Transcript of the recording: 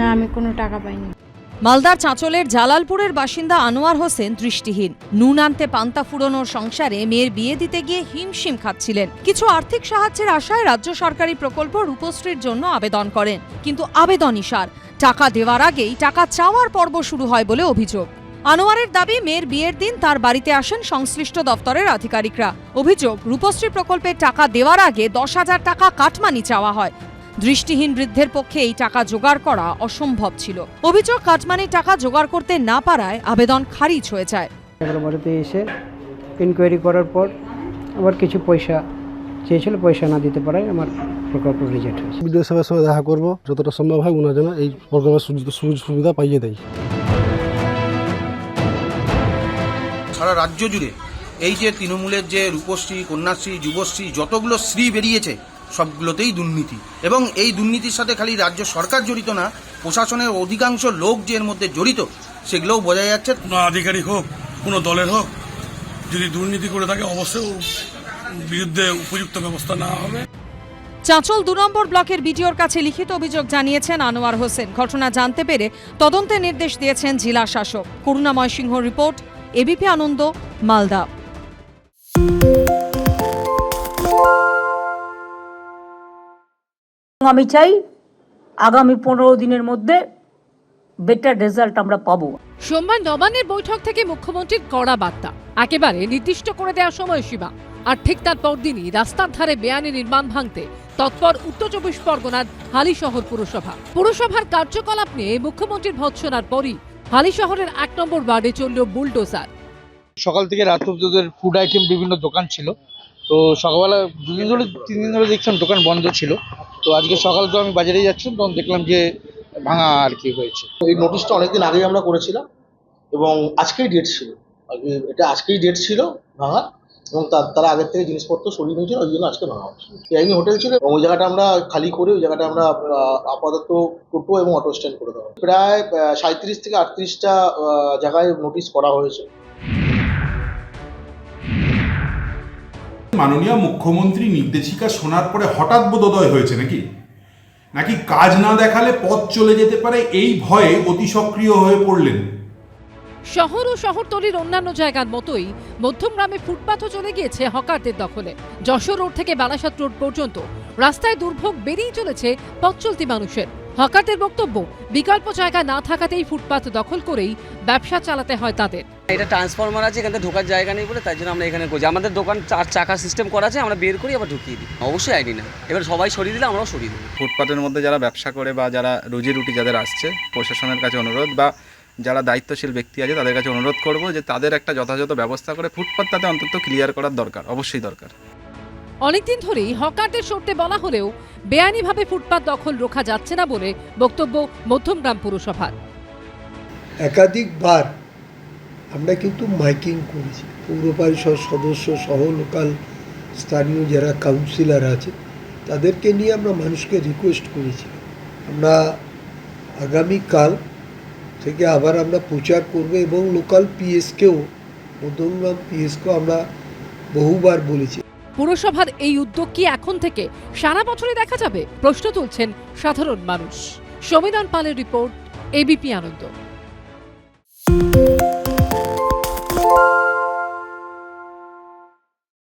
না, আমি কোনো টাকা পাইনি। মালদার চাঁচলের জালালপুরের বাসিন্দা আনোয়ার হোসেন দৃষ্টিহীন। নুন আনতে পান্তা ফুরনোর সংসারে মেয়ের বিয়ে দিতে গিয়ে হিমশিম খাচ্ছিলেন। কিছু আর্থিক সাহায্যের আশায় রাজ্য সরকারি প্রকল্প রূপশ্রীর জন্য আবেদন করেন। কিন্তু আবেদন ইশার টাকা দেওয়ার আগেই টাকা চাওয়ার পর্ব শুরু হয় বলে অভিযোগ। আনোয়ারের দাবি, মেয়ের বিয়ের দিন তার বাড়িতে আসেন সংশ্লিষ্ট দপ্তরের আধিকারিকরা। অভিযোগ, রূপশ্রী প্রকল্পের টাকা দেওয়ার আগে দশ হাজার টাকা কাটমানি চাওয়া হয়। দৃষ্টিহীন বৃদ্ধের পক্ষে এই টাকা জোগাড় করা অসম্ভব ছিল। অভিযোগ কাটমানির টাকা জোগাড় করতে না পারায় আবেদন খারিজ হয়ে যায়। বাড়িতে এসে ইনকোয়ারি করার পর আবার কিছু পয়সা চেয়েছিল পয়সা না দিতে পারায় আমার প্রকল্প রিজেক্ট হয়েছে। বিডিও সাহেবের সঙ্গে দেখা করব যতটা সম্ভব হয় ওনার যেন এই সুযোগ সুযোগ সুবিধা পাইয়ে দেয় সারা রাজ্য জুড়ে এই যে তৃণমূলের যে রূপশ্রী কন্যাশ্রী যুবশ্রী যতগুলো শ্রী বেরিয়েছে সবগুলোতেই দুর্নীতি। এবং এই দুর্নীতির সাথে খালি রাজ্য সরকার জড়িত না প্রশাসনের অধিকাংশ লোক যে এর মধ্যে জড়িত সেগুলোও বোঝা যাচ্ছে। কোনো আধিকারিক হোক কোনো দলের হোক যদি দুর্নীতি করে থাকে অবশ্যই বিরুদ্ধে উপযুক্ত ব্যবস্থা নেওয়া হবে। চাঁচল দু নম্বর ব্লকের বিডিওর কাছে লিখিত অভিযোগ জানিয়েছেন আনোয়ার হোসেন। ঘটনা জানতে পেরে তদন্তের নির্দেশ দিয়েছেন জেলা শাসক। Karunamoy Singha report ABP Ananda Malda. আমি চাই আগামী পনেরো দিনের মধ্যে বেটার রেজাল্ট আমরা পাবো। সোমবার নবান্নের বৈঠক থেকে মুখ্যমন্ত্রীর কড়া বার্তা। একেবারে নির্দিষ্ট করে দেওয়া সময়সীমা আর ঠিক তার পরদিনই রাস্তার ধারে বেআইনি নির্মাণ ভাঙতে তৎপর উত্তর চব্বিশ পরগনার হালিশহর পুরসভা। পুরসভার কার্যকলাপ নিয়ে মুখ্যমন্ত্রীর ভৎসনার পরই হালিশহরের এক নম্বর ওয়ার্ডে চলল বুলডোজার। সকাল থেকে রাত অব্দি ফুড আইটেম বিভিন্ন দোকান ছিল। তো সকালবেলা দুদিন ধরে তিন দিন ধরে দেখছিলাম দোকান বন্ধ ছিল। তো আজকে সকাল তো আমি বাজারে যাচ্ছিলাম, তখন দেখলাম যে ভাঙা আর কি হয়েছে। এই নোটিশটা অনেকদিন আগেই আমরা করেছিলাম এবং আজকেই ডেট ছিল। এটা আজকেই ডেট ছিল ভাঙা এবং তার আগের থেকে জিনিসপত্র সরিয়ে নিয়েছিল, ওই জন্য আজকে ভাঙা হচ্ছে। পিআইনি হোটেল ছিল এবং ওই জায়গাটা আমরা খালি করে, ওই জায়গাটা আমরা আপাতত টোটো এবং অটো স্ট্যান্ড করে দেওয়া প্রায় সাঁত্রিশ থেকে আটত্রিশটা জায়গায় নোটিশ করা হয়েছে। মাননীয় মুখ্যমন্ত্রী নির্দেশিকা শোনার পরে হঠাৎ বোধোদয় হয়েছে নাকি? নাকি কাজ না দেখালে পথ চলে যেতে পারে? এই ভয়ে অতি সক্রিয় হয়ে পড়লেন। শহর ও শহরতলির অন্যান্য জায়গার মতোই মধ্যমগ্রামে ফুটপাথও চলে গিয়েছে হকারদের দখলে। যশোর রোড থেকে বারাসাত রোড পর্যন্ত রাস্তায় দুর্ভোগ বেড়েই চলেছে পথ চলতি মানুষের। হকারদের বক্তব্য বিকল্প জায়গা না থাকাতেই ফুটপাথ দখল করেই ব্যবসা চালাতে হয় তাদের। এটা ট্রান্সফরমার আছে এখানে ঢোকার জায়গা নেই বলে তাই জন্য আমরা এখানে করছি আমাদের দোকান চার চাকা সিস্টেম করা আছে আমরা বের করি আবার ঢুকিয়ে দিই। অবশ্যই আইডি না এবার সবাই সরিয়ে দিলে আমরাও সরিয়ে দিই ফুটপাতের মধ্যে যারা ব্যবসা করে বা যারা রুজি রুটি যাদের আসছে প্রশাসনের কাছে অনুরোধ বা যারা দায়িত্বশীল ব্যক্তি আছে তাদের কাছে অনুরোধ করব যে তাদের একটা যথাযথ ব্যবস্থা করে ফুটপাত তাতে অন্তত ক্লিয়ার করার দরকার অবশ্যই দরকার। অনেকদিন ধরেই হকারদের সরতে বলা হলেও বেআইনিভাবে ফুটপাত দখল রোখা যাচ্ছে না বলে বক্তব্য মধ্যমগ্রাম পুরসভার। একাধিকবার আমরা কিন্তু মাইকিং করেছি। পৌর পরিষদ সদস্য সহ লোকাল স্থানীয় যারা কাউন্সিলর আছে, তাদেরকে নিয়ে আমরা মানুষকে রিকোয়েস্ট করেছি আমরা আগামীকাল থেকে আবার আমরা প্রচার করব এবং লোকাল পিএসকেও মধ্যমগ্রাম পিএসকেও আমরা বহুবার বলেছি। পুরসভার এই উদ্যোগ কি এখন থেকে সারা বছরে দেখা যাবে? প্রশ্ন তুলছেন সাধারণ মানুষ। সমীরণ পালের রিপোর্ট এবিপি আনন্দ।